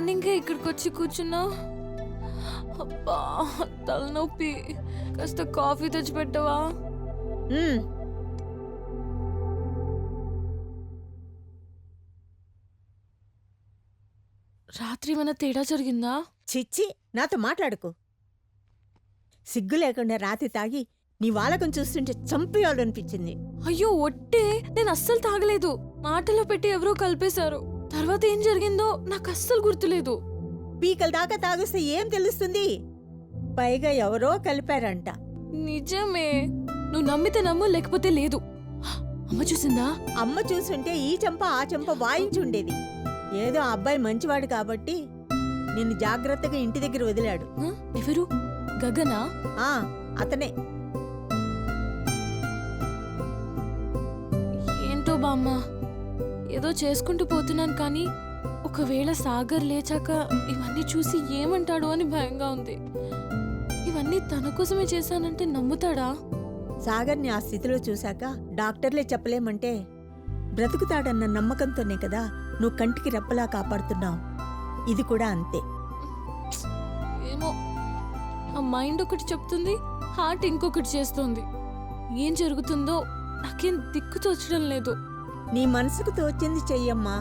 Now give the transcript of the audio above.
మార్నింగే ఇక్కడికి వచ్చి కూర్చున్నా. అబ్బా తలనొప్పి. కాస్త కాఫీ తెచ్చి పెట్టవా రాత్రి ఏమైనా తేడా జరిగిందా? చిచ్చి నాతో మాట్లాడుకో. సిగ్గు లేకుండా రాతి తాగి నీ వాలకం చూస్తుంటే చంపేయాలనిపించింది. అయ్యో ఒట్టే. నేను అస్సలు తాగలేదు. మాటలో పెట్టి ఎవరో కలిపేశారు. తర్వాత ఏం జరిగిందో నాకు అస్సలు గుర్తులేదు. పీకల దాకా తాగిస్తే ఏం తెలుస్తుంది? పైగా ఎవరో కలిపారంట. నిజమే. నువ్వు నమ్మితే నమ్ము లేకపోతే లేదు. అమ్మ చూసిందా? అమ్మ చూసుంటే ఈ చెంప ఆ చెంప వాయించుండేది ఏదో ఆ అబ్బాయి మంచివాడు కాబట్టి నిన్ను జాగ్రత్తగా ఇంటి దగ్గర వదిలాడు. హ? ఎవరు? గగనా? ఆ అతనే. ఏంటో బామ్మ? ఏదో చేసుకుంటూ పోతున్నాను కానీ ఒకవేళ సాగర్ లేచాక ఇవన్నీ చూసి ఏమంటాడో అని భయంగా ఉంది. ఇవన్నీ తన కోసమే చేశానంటే నమ్ముతాడా? సాగర్ని ఆ స్థితిలో చూశాక డాక్టర్లే చెప్పలేమంటే బ్రతుకుతాడన్న నమ్మకంతోనే కదా నువ్వు కంటికి రెప్పలా కాపాడుతున్నావు. ఇది కూడా అంతే. ఏమో ఆ మైండ్ ఒకటి చెప్తుంది హార్ట్ ఇంకొకటి చేస్తోంది. ఏం జరుగుతుందో నాకేం దిక్కు తోచడం లేదు. నీ మనసుకు తోచింది చెయ్యమ్మా.